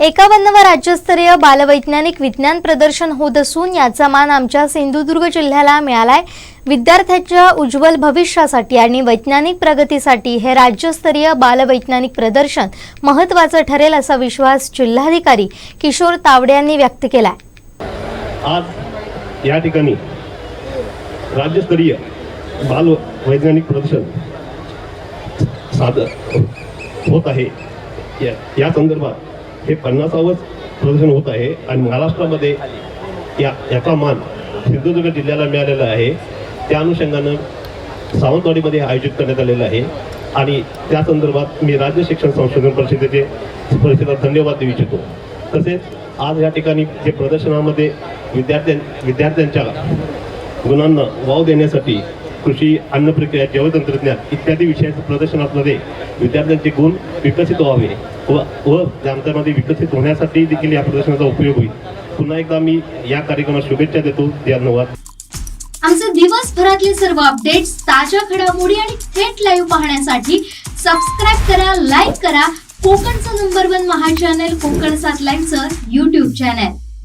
एकावन्नव राज्यस्तरीय बालवैज्ञानिक विज्ञान प्रदर्शन होत असून याचा मान आमच्या सिंधुदुर्ग जिल्ह्याला मिळालाय. विद्यार्थ्यांच्या उज्ज्वल भविष्यासाठी आणि वैज्ञानिक प्रगतीसाठी हे राज्यस्तरीय बालवैज्ञानिक प्रदर्शन महत्त्वाचं ठरेल असा विश्वास जिल्हाधिकारी किशोर तावडे यांनी व्यक्त केलाय. आज या ठिकाणी राज्यस्तरीय बाल वैज्ञानिक प्रदर्शन सादर होत आहे. या संदर्भात हे पन्नासावंच प्रदर्शन होत आहे. आणि महाराष्ट्रामध्ये या याचा मान सिंधुदुर्ग जिल्ह्याला मिळालेला आहे. त्या अनुषंगानं सावंतवाडीमध्ये आयोजित करण्यात आलेलं आहे. आणि त्या संदर्भात मी राज्य शिक्षण संशोधन परिषदेचे परिषदेला धन्यवाद देऊ इच्छितो. तसेच आज या ठिकाणी जे प्रदर्शनामध्ये विद्यार्थ्यां विद्यार्थ्यांच्या गुणांना वाव देण्यासाठी कृषी अन्न प्रक्रिया जैवतंत्रज्ञान इत्यादी विषयाच्या प्रदर्शनामध्ये विद्यार्थ्यांचे गुण विकसित व्हावे व व जाणतामध्ये विकसित होण्यासाठी देखील या प्रदर्शनाचा उपयोग होईल. पुन्हा एकदा मी या कार्यक्रमात शुभेच्छा देतो. धन्यवाद. आमचे दिवसभरातले सर्व अपडेट्स ताज्या घडामोडी आणि थेट लाईव्ह पाहण्यासाठी सबस्क्राईब करा लाईक करा. कोकणचं number one Maha channel Kokan सात लाईनचं युट्यूब चॅनल